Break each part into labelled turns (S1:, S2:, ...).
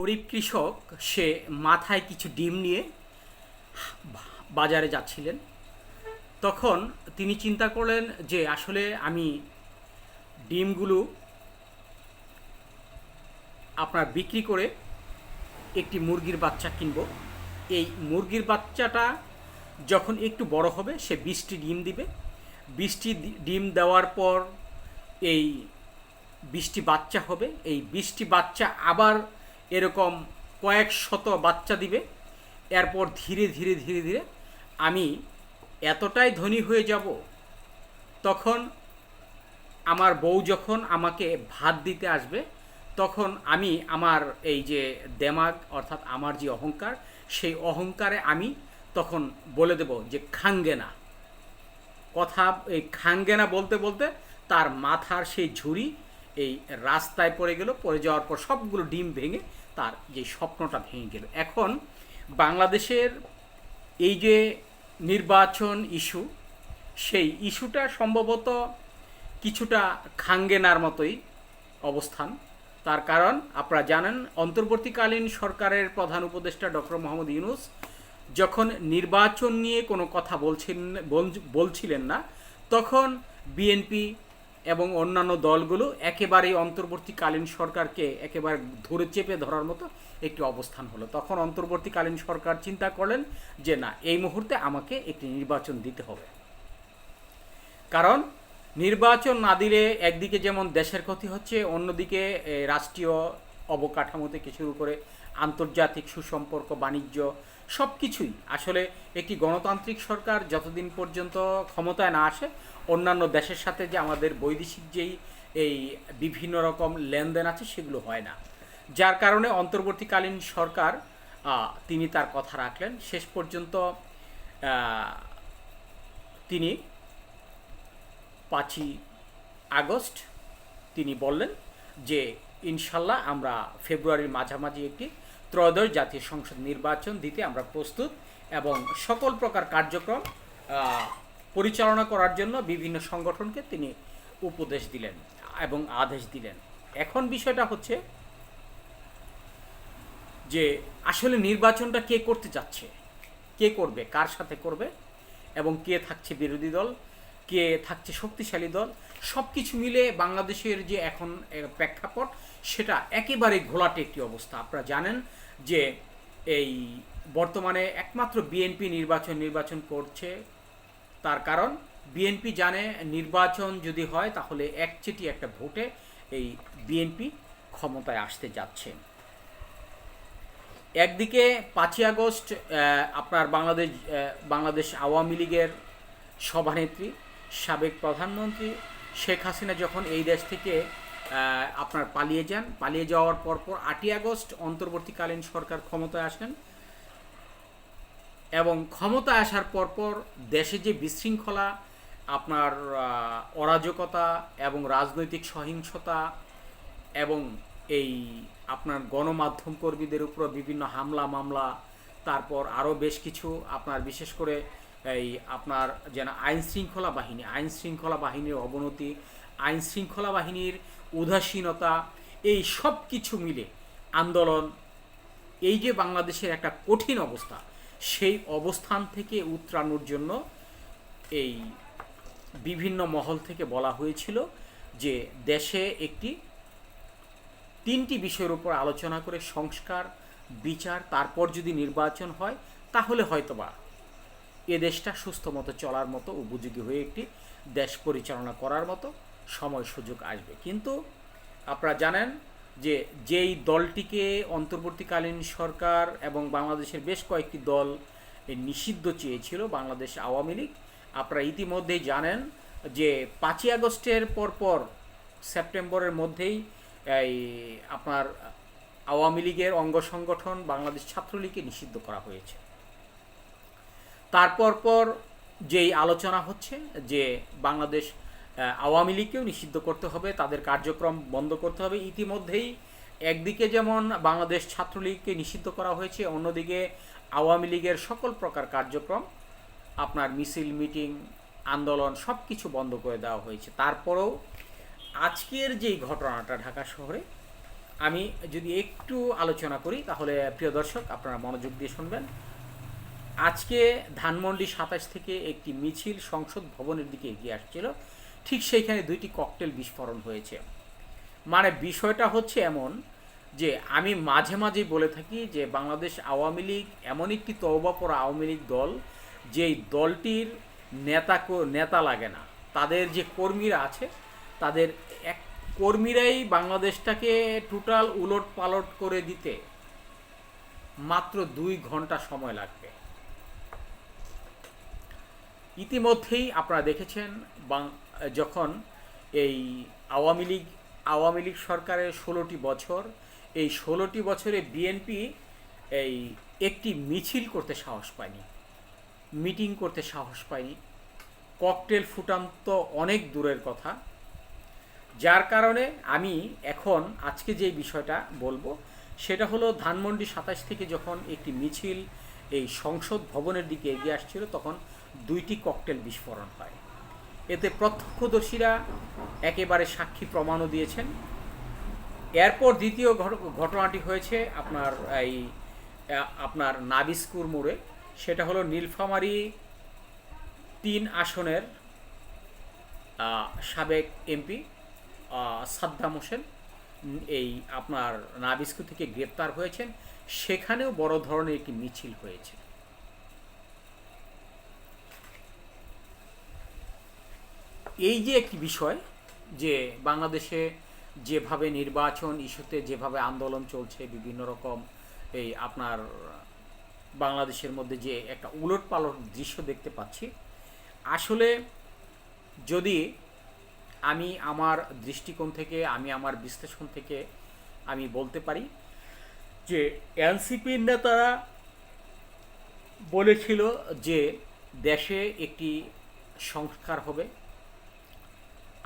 S1: গরিব কৃষক, সে মাথায় কিছু ডিম নিয়ে বাজারে যাচ্ছিলেন। তখন তিনি চিন্তা করলেন যে আসলে আমি ডিমগুলো আপনার বিক্রি করে একটি মুরগির বাচ্চা কিনব। এই মুরগির বাচ্চাটা যখন একটু বড় হবে, সে বিশটি ডিম দিবে। বিশটি ডিম দেওয়ার পর এই বিশটি বাচ্চা হবে। এই বিশটি বাচ্চা আবার এরকম কয়েক শত বাচ্চা দিবে। এরপর ধীরে ধীরে ধীরে ধীরে আমি এতটাই ধনী হয়ে যাব, তখন আমার বউ যখন আমাকে ভাত দিতে আসবে, তখন আমি আমার এই যে দেমাগ অর্থাৎ আমার যে অহংকার, সেই অহংকারে আমি তখন বলে দেব যে খাঙ্গে না কথা এই খাঙ্গেনা বলতে বলতে তার মাথার সেই ঝুড়ি এই রাস্তায় পড়ে গেল, পড়ে যাওয়ার পর সবগুলো ডিম ভেঙে তার যে স্বপ্নটা ভেঙে গেল। এখন বাংলাদেশের এই যে নির্বাচন ইস্যু, সেই ইস্যুটা সম্ভবত কিছুটা খাঙ্গেনার মতোই অবস্থান। তার কারণ আপনারা জানেন, অন্তর্বর্তীকালীন সরকারের প্রধান উপদেষ্টা ডক্টর মোহাম্মদ ইউনুস যখন নির্বাচন নিয়ে কোনো কথা বলছেন বলছিলেন না, তখন বিএনপি এবং অন্যান্য দলগুলো একেবারেই অন্তর্বর্তীকালীন সরকারকে একেবারে ধরে চেপে ধরার মতো একটি অবস্থান হলো। তখন অন্তর্বর্তীকালীন সরকার চিন্তা করলেন যে, না, এই মুহূর্তে আমাকে একটি নির্বাচন দিতে হবে। কারণ নির্বাচন না দিলে একদিকে যেমন দেশের ক্ষতি হচ্ছে, অন্যদিকে রাষ্ট্রীয় অবকাঠামো থেকে শুরু করে আন্তর্জাতিক সুসম্পর্ক, বাণিজ্য সব কিছুই আসলে একটি গণতান্ত্রিক সরকার যতদিন পর্যন্ত ক্ষমতায় না আসে, অন্যান্য দেশের সাথে যে আমাদের বৈদেশিক যেই এই বিভিন্ন রকম লেনদেন আছে, সেগুলো হয় না। যার কারণে অন্তর্বর্তীকালীন সরকার তিনি তার কথা রাখলেন। শেষ পর্যন্ত তিনি পাঁচই আগস্ট তিনি বললেন যে, ইনশাল্লাহ আমরা ফেব্রুয়ারির মাঝামাঝি একটি ত্রয়োদশ জাতীয় সংসদ নির্বাচন দিতে আমরা প্রস্তুত এবং সকল প্রকার কার্যক্রম পরিচালনা করার জন্য বিভিন্ন সংগঠনকে তিনি উপদেশ দিলেন এবং আদেশ দিলেন। এখন বিষয়টা হচ্ছে যে আসলে নির্বাচনটা কে করতে যাচ্ছে কে করবে, কার সাথে করবে এবং কে থাকছে বিরোধী দল কে থাকছে শক্তিশালী দল সব কিছু মিলে বাংলাদেশের যে এখন প্রেক্ষাপট, সেটা একেবারে ঘোলাটে একটি অবস্থা। আপনারা জানেন যে এই বর্তমানে একমাত্র বিএনপি নির্বাচন নির্বাচন করছে তার কারণ, বিএনপি জানে নির্বাচন যদি হয় তাহলে একচেটি একটা ভোটে এই বিএনপি ক্ষমতায় আসতে যাচ্ছে। একদিকে পাঁচই আগস্ট আপনার বাংলাদেশ বাংলাদেশ আওয়ামী লীগের সভানেত্রী সাবেক প্রধানমন্ত্রী শেখ হাসিনা যখন এই দেশ থেকে আপনার পালিয়ে যান, পালিয়ে যাওয়ার পরপর আটই আগস্ট অন্তর্বর্তীকালীন সরকার ক্ষমতায় আসেন এবং ক্ষমতা আসার পরপর দেশে যে বিশৃঙ্খলা, আপনার অরাজকতা এবং রাজনৈতিক সহিংসতা এবং এই আপনার গণমাধ্যম কর্মীদের উপর বিভিন্ন হামলা মামলা তারপর আরও বেশ কিছু, আপনার বিশেষ করে এই আপনার যেন আইন শৃঙ্খলা বাহিনী, আইন শৃঙ্খলা বাহিনীর অবনতি, আইন শৃঙ্খলা বাহিনীর উদাসীনতা, এই সব কিছু মিলে আন্দোলন, এই যে বাংলাদেশের একটা কঠিন অবস্থা, সেই অবস্থান থেকে উত্তরানোর জন্য এই বিভিন্ন মহল থেকে বলা হয়েছিল যে দেশে একটি তিনটি বিষয়ের উপর আলোচনা করে সংস্কার, বিচার, তারপর যদি নির্বাচন হয়, তাহলে হয়তোবা এ দেশটা সুস্থ মতো চলার মতো, উপযোগী হয়ে একটি দেশ পরিচালনা করার মতো সময় সুযোগ আসবে। কিন্তু আপনারা জানেন যে যেই দলটিকে অন্তর্বর্তীকালীন সরকার এবং বাংলাদেশের বেশ কয়েকটি দল নিষিদ্ধ চেয়েছিল, বাংলাদেশ আওয়ামী লীগ, আপনারা ইতিমধ্যেই জানেন যে পাঁচই আগস্টের পরপর সেপ্টেম্বরের মধ্যেই এই আপনার আওয়ামী লীগের অঙ্গ সংগঠন বাংলাদেশ ছাত্রলীগকে নিষিদ্ধ করা হয়েছে। তারপর পর যেই আলোচনা হচ্ছে যে বাংলাদেশ আওয়ামী লীগকেও নিষিদ্ধ করতে হবে, তাদের কার্যক্রম বন্ধ করতে হবে, ইতিমধ্যেই একদিকে যেমন বাংলাদেশ ছাত্রলীগকে নিষিদ্ধ করা হয়েছে, অন্যদিকে আওয়ামী লীগের সকল প্রকার কার্যক্রম, আপনার মিছিল, মিটিং, আন্দোলন সব কিছু বন্ধ করে দেওয়া হয়েছে। তারপরেও আজকের যেই ঘটনাটা ঢাকা শহরে, আমি যদি একটু আলোচনা করি, তাহলে প্রিয় দর্শক, আপনারা মনোযোগ দিয়ে শুনবেন। আজকে ধানমন্ডি সাতাশ থেকে একটি মিছিল সংসদ ভবনের দিকে এগিয়ে আসছিল। ঠিক সেইখানে দুইটি ককটেল বিস্ফোরণ হয়েছে। মানে বিষয়টা হচ্ছে এমন যে আমি মাঝে মাঝে বলে থাকি যে বাংলাদেশ আওয়ামী লীগ এমন একটি তওবাপর আওয়ামী লীগ দল যেই দলটির নেতা নেতা লাগে না। তাদের যে কর্মীরা আছে, তাদের এক, কর্মীরাই বাংলাদেশটাকে টোটাল উলট পালট করে দিতে মাত্র দুই ঘণ্টা সময় লাগবে। ইতিমধ্যেই আপনারা দেখেছেন যখন এই আওয়ামী লীগ আওয়ামী লীগ সরকারের ষোলোটি বছর, এই ষোলোটি বছরে বিএনপি এই একটি মিছিল করতে সাহস পায়নি, মিটিং করতে সাহস পায়নি, ককটেল ফুটান তো অনেক দূরের কথা। যার কারণে আমি এখন আজকে যে বিষয়টা বলব, সেটা হলো ধানমন্ডি সাতাশ থেকে যখন একটি মিছিল এই সংসদ ভবনের দিকে এগিয়ে আসছিল, তখন দুইটি ককটেল বিস্ফোরণ হয়। এতে প্রত্যক্ষদর্শীরা একেবারে সাক্ষী প্রমাণও দিয়েছেন। এরপর দ্বিতীয় ঘট- ঘটনাটি হয়েছে আপনার এই আপনার নাবিস্কুর মোড়ে। সেটা হলো নীলফামারী তিন আসনের সাবেক এমপি সাদ্দাম হোসেন। এই আপনার নাবিস্কু থেকে গ্রেপ্তার হয়েছেন। সেখানেও বড় ধরনের একটি মিছিল হয়েছে। এই যে একটি বিষয় যে বাংলাদেশে যেভাবে নির্বাচন ইস্যুতে যেভাবে আন্দোলন চলছে, বিভিন্ন রকম এই আপনার বাংলাদেশের মধ্যে যে একটা উলট পালট দৃশ্য দেখতে পাচ্ছি, আসলে যদি আমি আমার দৃষ্টিকোণ থেকে, আমি আমার বিশ্লেষণ থেকে আমি বলতে পারি যে এনসিপির নেতারা বলেছিল যে দেশে একটি সংস্কার হবে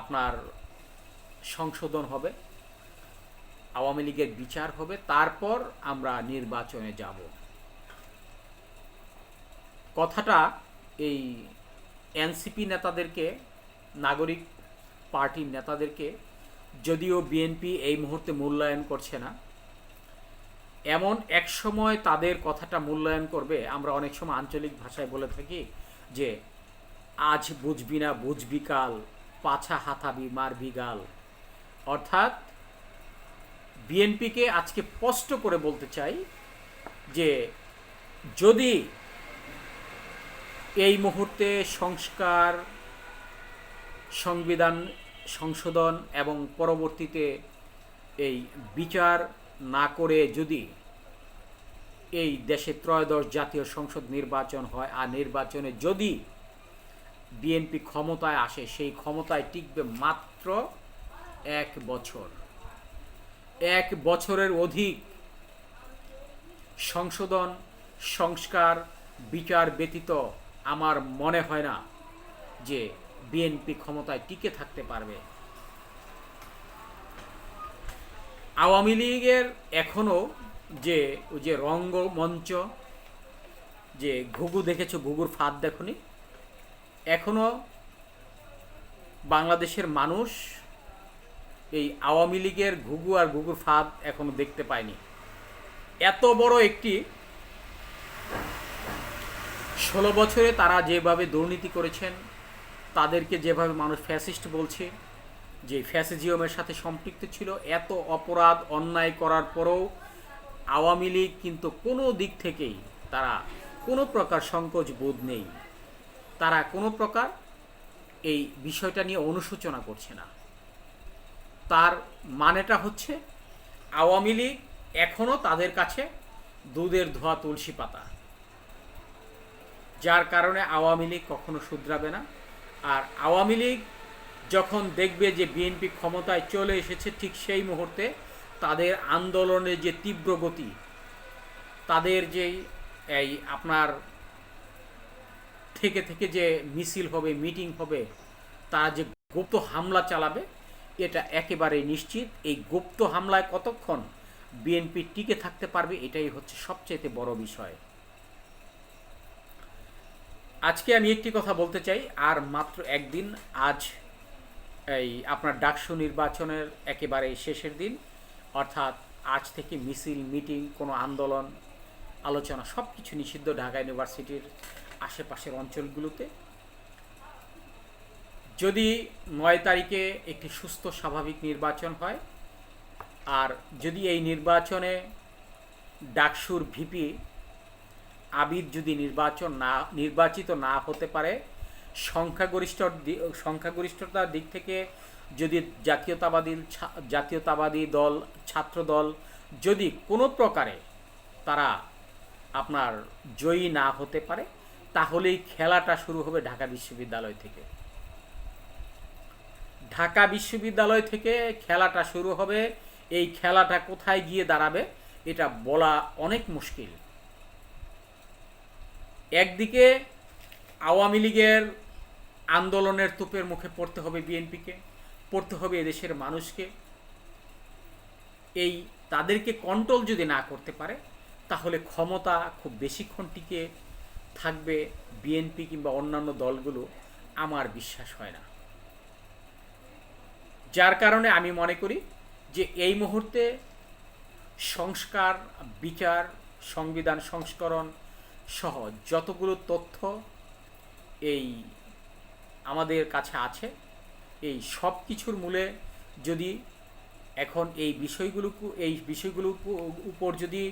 S1: আপনার সংশোধন হবে, আওয়ামী লীগের বিচার হবে, তারপর আমরা নির্বাচনে যাব। কথাটা এই এনসিপি নেতাদেরকে, নাগরিক পার্টির নেতাদেরকে, যদিও বিএনপি এই মুহূর্তে মূল্যায়ন করছে না, এমন এক সময় তাদের কথাটা মূল্যায়ন করবে, আমরা অনেক সময় আঞ্চলিক ভাষায় বলে থাকি যে, আজ বুঝবি না, বুঝবি কাল। পাছা হাতাবি মারবি গাল। অর্থাৎ, বিএনপিকে আজকে স্পষ্ট করে বলতে চাই যে, যদি এই মুহূর্তে সংস্কার, সংবিধান, সংশোধন এবং পরবর্তীতে এই বিচার না করে যদি এই দেশে ত্রয়োদশ জাতীয় সংসদ নির্বাচন হয়, আর নির্বাচনে যদি বিএনপি ক্ষমতায় আসে, সেই ক্ষমতায় টিকবে মাত্র এক বছর। এক বছরের অধিক সংশোধন, সংস্কার, বিচার ব্যতীত আমার মনে হয় না যে বিএনপি ক্ষমতায় টিকে থাকতে পারবে। আওয়ামী লীগের এখনও যে ওই যে রঙ্গমঞ্চ, যে ঘুঘু দেখেছ? ঘুঘুর ফাঁদ দেখনি? এখনও বাংলাদেশের মানুষ এই আওয়ামী লীগের ঘুঘু আর ঘুঘুর ফাঁদ এখনও দেখতে পায়নি। এত বড় একটি ষোলো বছরে তারা যেভাবে দুর্নীতি করেছেন, তাদেরকে যেভাবে মানুষ ফ্যাসিস্ট বলছে, যে ফ্যাসিজিয়মের সাথে সম্পৃক্ত ছিল, এত অপরাধ, অন্যায় করার পরেও আওয়ামী লীগ কিন্তু কোনো দিক থেকেই তারা কোনো প্রকার সংকোচ বোধ নেই। তারা কোনো প্রকার এই বিষয়টা নিয়ে অনুশোচনা করছে না। তার মানেটা হচ্ছে, আওয়ামী লীগ এখনও তাদের কাছে দুধের ধোয়া তুলসী পাতা। যার কারণে আওয়ামী লীগ কখনো শুধরাবে না। আর আওয়ামী লীগ যখন দেখবে যে বিএনপি ক্ষমতায় চলে এসেছে ঠিক সেই মুহূর্তে তাদের আন্দোলনের যে তীব্র গতি, তাদের যেই এই আপনার থেকে থেকে যে মিছিল হবে, মিটিং হবে তারা যে গুপ্ত হামলা চালাবে, এটা একেবারে নিশ্চিত। এই গুপ্ত হামলায় কতক্ষণ বিএনপি টিকে থাকতে পারবে, এটাই হচ্ছে সবচেয়ে বড় বিষয়। আজকে আমি একটি কথা বলতে চাই, আর মাত্র একদিন, আজ এই আপনার ডাকসু নির্বাচনের একেবারে শেষের দিন, অর্থাৎ আজ থেকে মিছিল, মিটিং, কোনো আন্দোলন, আলোচনা সব কিছু নিষিদ্ধ ঢাকা ইউনিভার্সিটির আশেপাশের অঞ্চলগুলোতে। যদি নয় তারিখে একটি সুস্থ, স্বাভাবিক নির্বাচন হয়, আর যদি এই নির্বাচনে ডাকসুর ভিপি আবিদ যদি নির্বাচন না, নির্বাচিত না হতে পারে, সংখ্যাগরিষ্ঠ সংখ্যাগরিষ্ঠতার দিক থেকে যদি জাতীয়তাবাদী জাতীয়তাবাদী দল, ছাত্র দল যদি কোনো প্রকারে তারা আপনার জয়ী না হতে পারে তাহলেই খেলাটা শুরু হবে ঢাকা বিশ্ববিদ্যালয় থেকে। ঢাকা বিশ্ববিদ্যালয় থেকে খেলাটা শুরু হবে, এই খেলাটা কোথায় গিয়ে দাঁড়াবে এটা বলা অনেক মুশকিল। একদিকে আওয়ামী লীগের আন্দোলনের তোপের মুখে পড়তে হবে বিএনপিকে, পড়তে হবে এদেশের মানুষকে। এই তাদেরকে কন্ট্রোল যদি না করতে পারে, তাহলে ক্ষমতা খুব বেশিক্ষণ টিকে থাকবে বিএনপি কিংবা অন্যান্য দলগুলো, আমার বিশ্বাস হয় না। যার কারণে আমি মনে করি যে এই মুহূর্তে সংস্কার, বিচার, সংবিধান সংস্করণ সহ যতগুলো তথ্য এই আমাদের কাছে আছে, এই সব কিছুর মূলে যদি এখন এই বিষয়গুলো এই বিষয়গুলো উপর যদি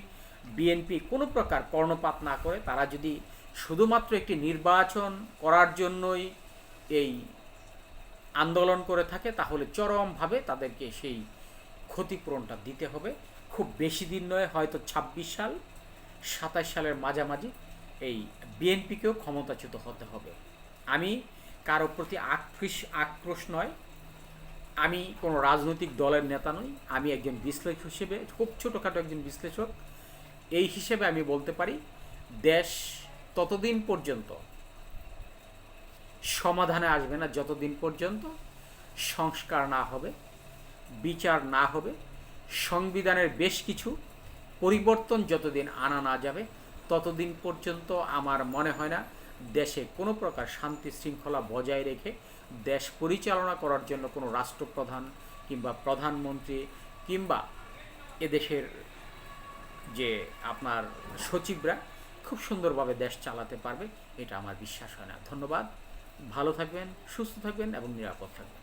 S1: বিএনপি কোনো প্রকার কর্ণপাত না করে, তারা যদি শুধুমাত্র একটি নির্বাচন করার জন্যই এই আন্দোলন করে থাকে, তাহলে চরমভাবে তাদেরকে সেই ক্ষতিপূরণটা দিতে হবে। খুব বেশি দিন নয়, হয়তো ২৬ সাল, সাতাশ সালের মাঝামাঝি এই বিএনপিকেও ক্ষমতাচ্যুত হতে হবে। আমি কারও প্রতি আক্রোশ আক্রোশ নয়। আমি কোনো রাজনৈতিক দলের নেতা নই। আমি একজন বিশ্লেষক হিসেবে, খুব ছোটোখাটো একজন বিশ্লেষক। এই হিসেবে আমি বলতে পারি, দেশ ততদিন পর্যন্ত। সমাধানে আসবে না যতদিন পর্যন্ত। সংস্কার না হবে, বিচার না হবে, সংবিধানের বেশ কিছু পরিবর্তন যতদিন আনা না যাবে, ততদিন পর্যন্ত আমার মনে হয় না দেশে কোনো প্রকার শান্তি শৃঙ্খলা বজায় রেখে দেশ পরিচালনা করার জন্য কোনো রাষ্ট্রপ্রধান কিংবা প্রধানমন্ত্রী কিংবা এদেশের যে আপনার সচিবরা খুব সুন্দরভাবে দেশ চালাতে পারবে, এটা আমার বিশ্বাস হয় না। ধন্যবাদ। ভালো থাকবেন, সুস্থ থাকবেন এবং নিরাপদ থাকবেন।